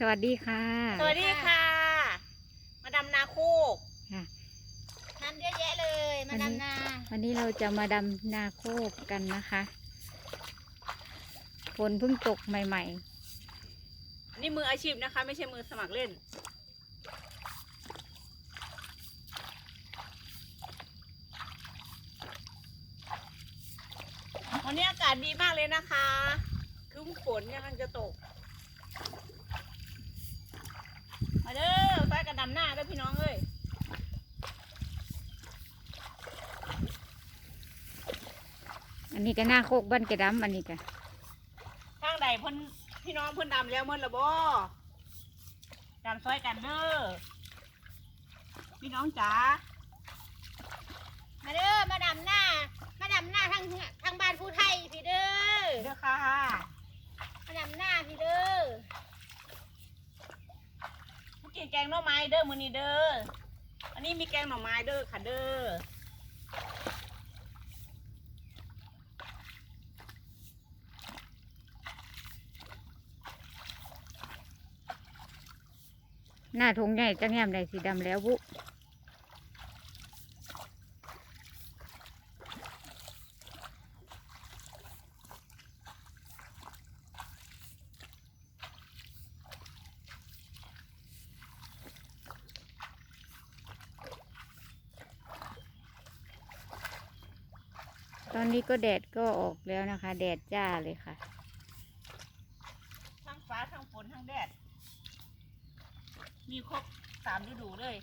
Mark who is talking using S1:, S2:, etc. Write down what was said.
S1: สวัสดีค่ะ
S2: สวัสดีค่ะ มาดำนาโคก
S1: ค่ะ
S2: ทำเยอะแยะเลย มาดำนา
S1: วันนี้เราจะมาดำนาโคกกันนะคะ ฝนเพิ่งตกใหม่
S2: นี่มืออาชีพนะคะ ไม่ใช่มือสมัครเล่น วันนี้อากาศดีมากเลยนะคะ ครึ้มฝนกำลังจะตก มาเด้อไฟกระดำหน้าด้วยพี่น้องเอ้ย
S1: ๆ อันนี้ก็นาโคกบ้านกระดำอันนี้ก็
S2: ทางใดเพ่นพี่น้องเพ่นดำแล้วเมื่อละบ่ดำซอยกันเด้อพี่น้องจ๋า
S3: มาเด้อมาดำหน้า มาดำหน้าทางทางบ้านผู้ไทยพี่เด้อ
S2: เด้อค่ะ
S3: มาดำหน้าพี่เด้อ
S2: ผู้กินแกงหน่อไม้เด้อมื้อนี้เด้ออันนี้มีแกงหน่อไม้เด้อค่ะเด้อ
S1: หน้าทงใหญ่จังแงมใดสีดำแล้วบุตอนนี้ก็แดดก็ออกแล้วนะคะ แดดจ้าเลยค่ะ
S2: มีครบสามฤดูเลย